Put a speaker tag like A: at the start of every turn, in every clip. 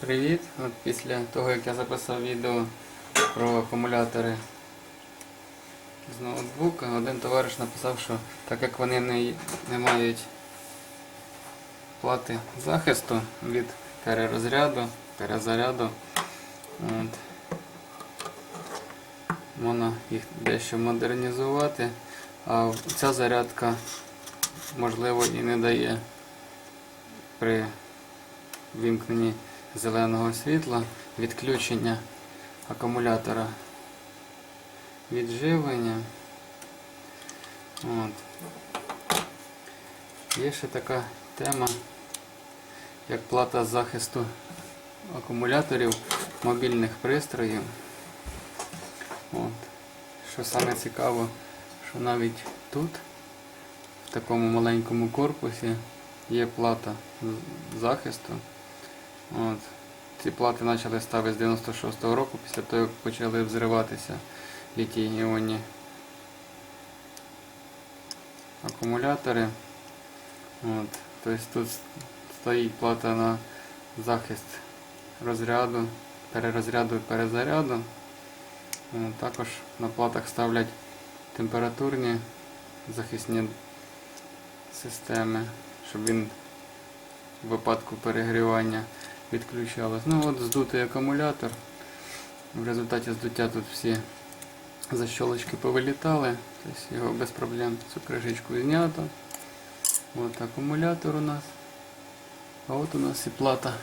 A: Привіт! От після того як я записав відео про акумулятори з ноутбука, один товариш написав, що так як вони не, не мають плати захисту від перерозряду, перезаряду, от, можна їх дещо модернізувати, а ця зарядка можливо і не дає при вімкненні зеленого світла відключення акумулятора від живлення. От. Є ще така тема, як плата захисту акумуляторів мобільних пристроїв. От. Що саме цікаво, що навіть тут, в такому маленькому корпусі, є плата захисту. От. Ці плати почали ставити з 96-го року, після того, як почали взриватися літій іонні акумулятори. От. Тобто тут стоїть плата на захист розряду, перерозряду і перезаряду. От. Також на платах ставлять температурні захисні системи, щоб він в випадку перегрівання відключалось. Ну от здутий акумулятор. В результаті здуття тут всі защолочки повилітали, тобто його без проблем цю кришечку знято. От акумулятор у нас. А от у нас і плата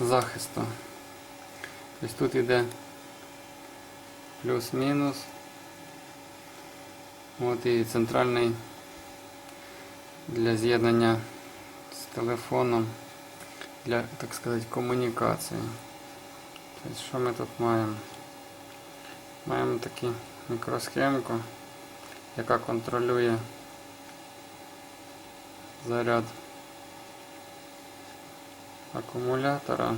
A: захисту. Тобто тут йде плюс-мінус. От і центральний для з'єднання з телефоном для, так сказати, комунікації. Тобто, що ми тут маємо? Маємо таку мікросхемку, яка контролює заряд акумулятора.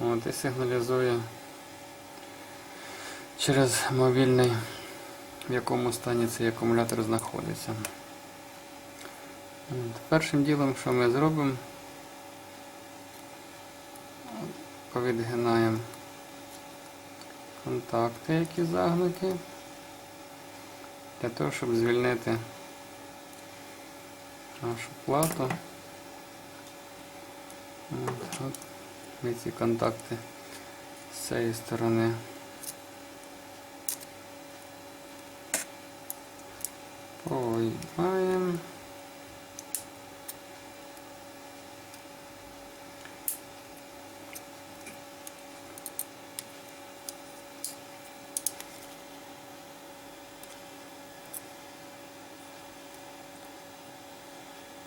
A: От, і сигналізує через мобільний, в якому стані цей акумулятор знаходиться. От, Першим ділом, що ми зробимо, повідгинаємо контакти, які загнуті, для того, щоб звільнити нашу плату. От, от ми ці контакти з цієї сторони повиймаємо.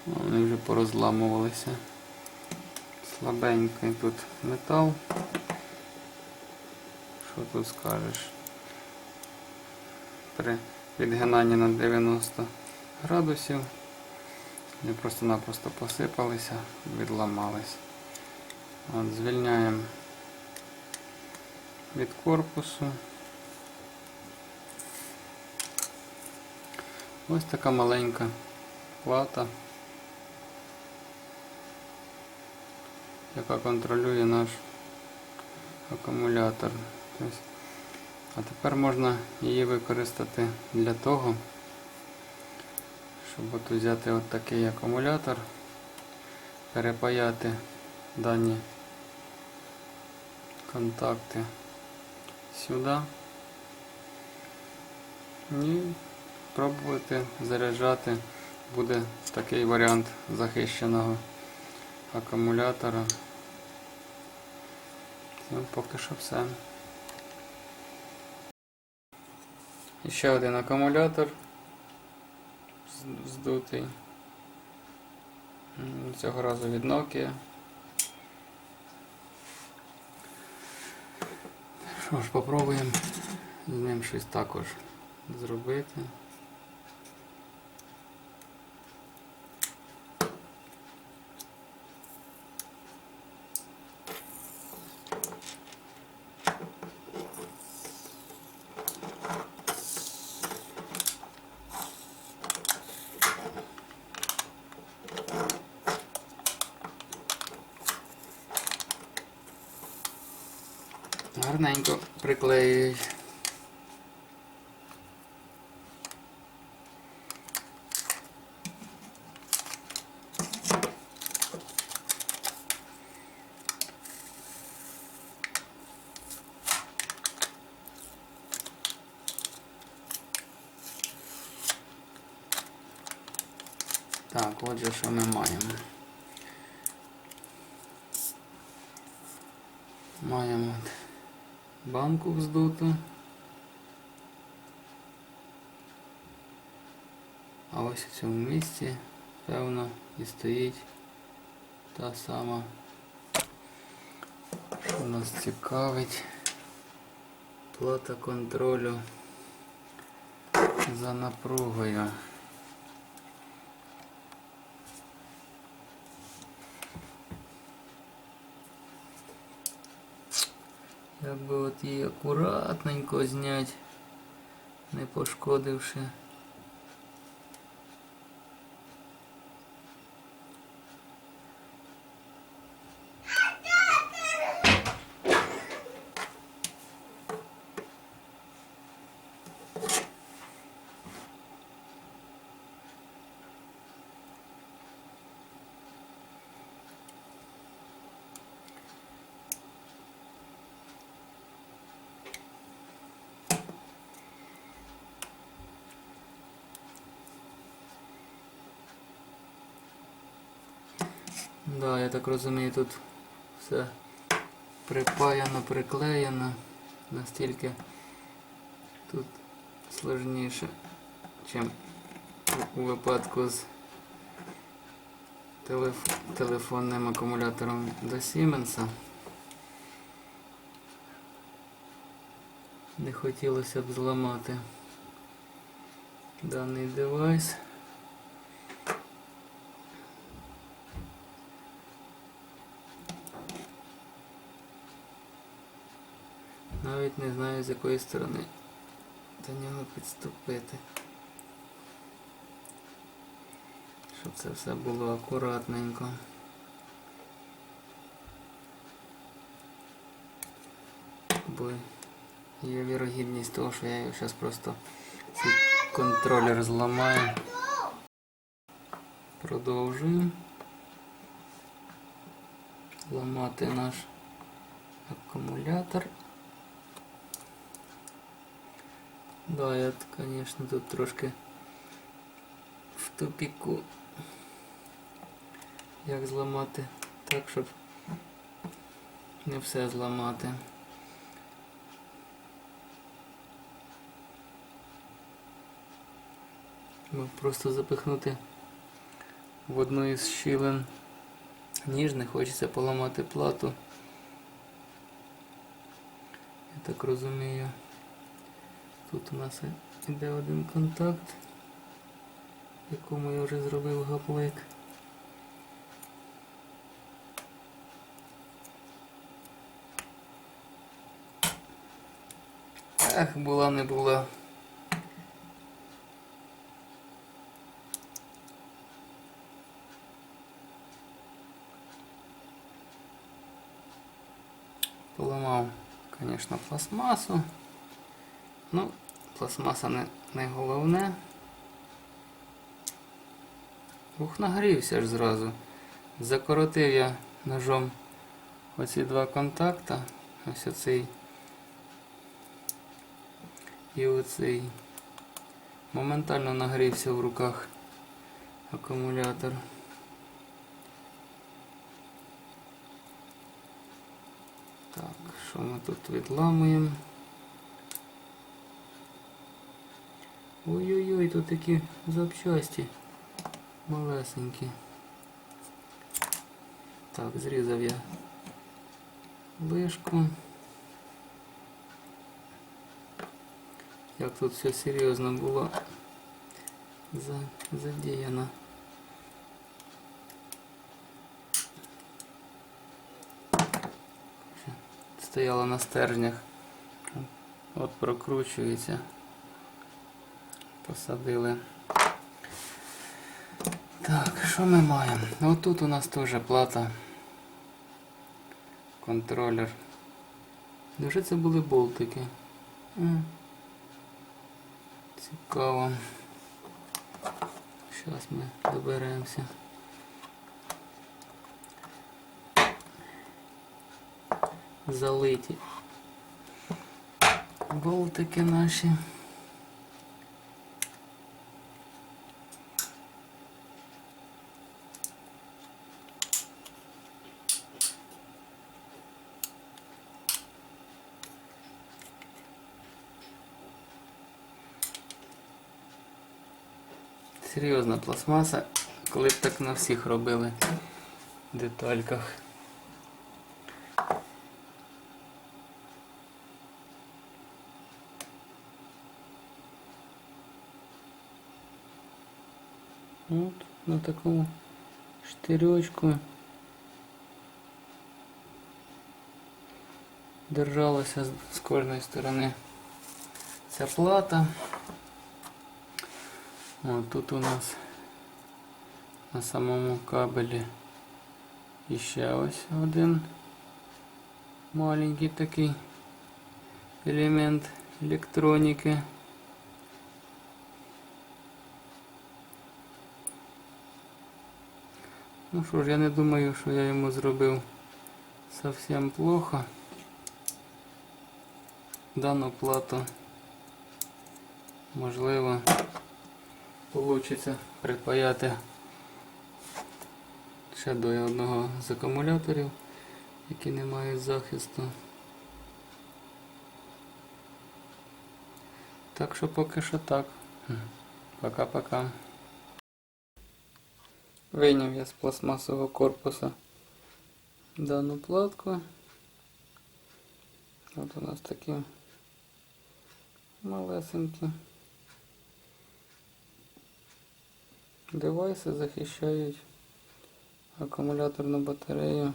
A: Вони вже порозламувалися. Слабенький тут метал. Що тут скажеш? При відгинанні на 90 градусів вони просто-напросто посипалися, відламались. От, звільняємо від корпусу. Ось така маленька плата. Яка контролює наш акумулятор. Тобто, а тепер можна її використати для того, щоб от взяти от такий акумулятор, перепаяти дані контакти сюди і пробувати заряджати буде такий варіант захищеного акумулятора. Ну, поки що все. І ще один акумулятор здутий. Цього разу від Nokia. Що ж, попробуємо з ним щось також зробити. Гарненько приклеюють. Так, отже, що ми маємо? Маємо банку вздуту. А ось у цьому місці, певно, і стоїть та сама, що нас цікавить, плата контролю за напругою. Би от її акуратненько зняти, не пошкодивши. Да, я так розумію, тут все припаяно, приклеєно. Настільки тут сложніше, ніж у випадку з телеф- телефонним акумулятором до Siemens. Не хотілося б зламати даний девайс. Навіть не знаю з якої сторони до нього підступити. Щоб це все було акуратненько. Бо є вірогідність того, що я його зараз просто цей контролер зламаю. Продовжую ламати наш акумулятор. Да, я, конечно, тут трошки в тупіку. Як зламати так, щоб не все зламати. Бо Просто запихнути в одну із щілин ніж, не хочеться поламати плату. Я так розумію. Тут у нас іде один контакт, якому я вже зробив гаплик. Ех, була не була. Поламав, звісно, пластмасу. Ну, пластмаса не, не головне. Ух, нагрівся ж зразу. Закоротив я ножом оці два контакта. Ось оцей і оцей. Моментально нагрівся в руках акумулятор. Так, що ми тут відламуємо? Ой-ой-ой, тут такі запчасті малесенькі. Так, зрізав я вишку. Як тут все серйозно було задіяно. Стояла на стержнях. От прокручується. Посадили. Так, що ми маємо? Ось тут у нас теж плата. Контролер Невже це були болтики? Цікаво. Зараз ми доберемося. Залиті. Болтики наші. Серйозна пластмаса, коли б так на всіх робили детальках. От на такому штирьочку держалася з- кожної сторони ця плата. От тут у нас на самому кабелі іще ось один маленький такий елемент електроніки. Ну що ж, я не думаю, що я йому зробив зовсім плохо. Дану плату можливо Получиться припаяти ще до одного з акумуляторів, які не мають захисту. Так що поки що так. Пока-пока. Вийняв я з пластмасового корпуса дану платку. От у нас такі малесенькі. Девайси захищають акумуляторну батарею.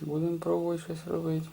A: Будемо пробувати щось робити.